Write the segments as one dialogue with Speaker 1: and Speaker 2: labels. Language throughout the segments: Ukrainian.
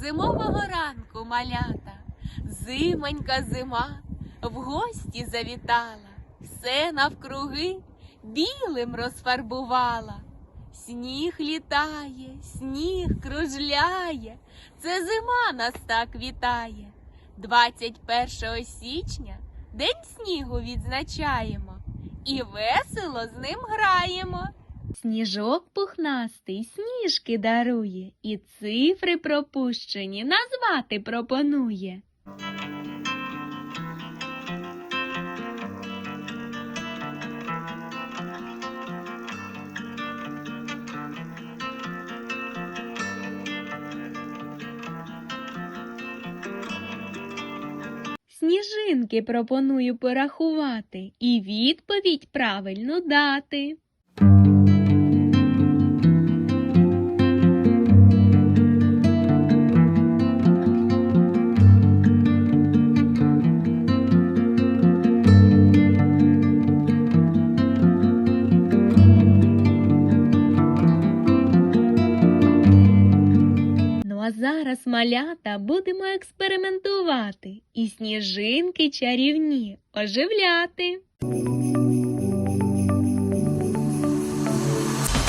Speaker 1: зимового ранку малята, зимонька зима в гості завітала, все навкруги білим розфарбувала. Сніг літає, сніг кружляє, це зима нас так вітає. 21 січня День снігу відзначаємо і весело з ним граємо. Сніжок пухнастий сніжки дарує, і цифри пропущені назвати пропонує. Сніжинки пропоную порахувати і відповідь правильно дати. Зараз, малята, будемо експериментувати і сніжинки чарівні оживляти.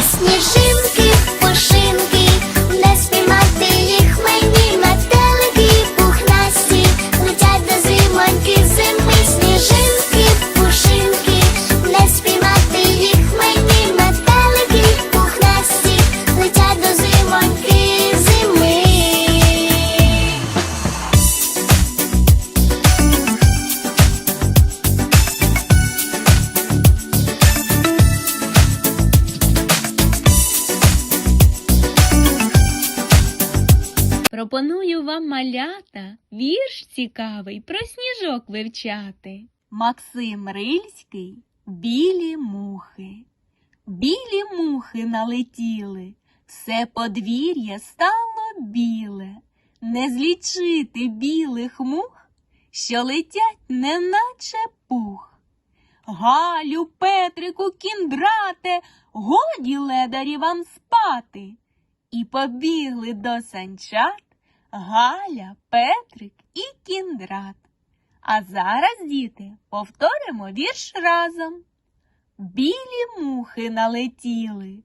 Speaker 2: Сніжинки,
Speaker 1: Пропоную вам малята вірш цікавий про сніжок вивчати. Максим Рильський Білі мухи. Білі мухи налетіли, все подвір'я стало біле, не злічити білих мух, що летять, неначе пух. Галю, Петрику, кіндрате, годі ледарі вам спати. І побігли до санчат Галя, Петрик і кіндрат. А зараз, діти, повторимо вірш разом. Білі мухи налетіли,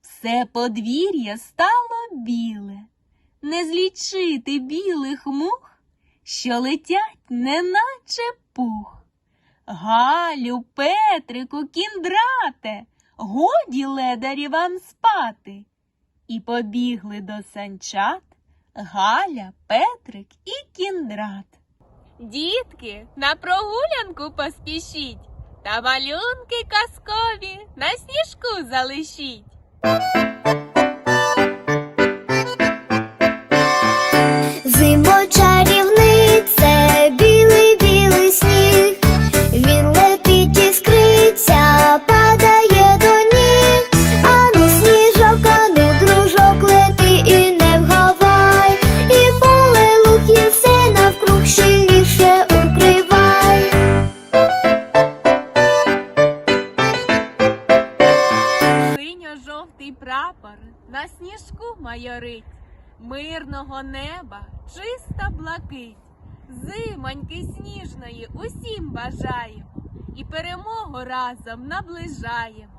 Speaker 1: все подвір'я стало біле, не злічити білих мух, що летять, неначе пух. Галю, Петрику, кіндрате, годі ледарі вам спати. І побігли до санчат Галя, Петрик і кіндрат. Дітки, на прогулянку поспішіть та малюнки казкові на сніжку залишіть. Синьо-жовтий прапор на сніжку майорить, мирного неба, чиста блакить, зимоньки сніжної усім бажаємо. І перемогу разом наближаємо.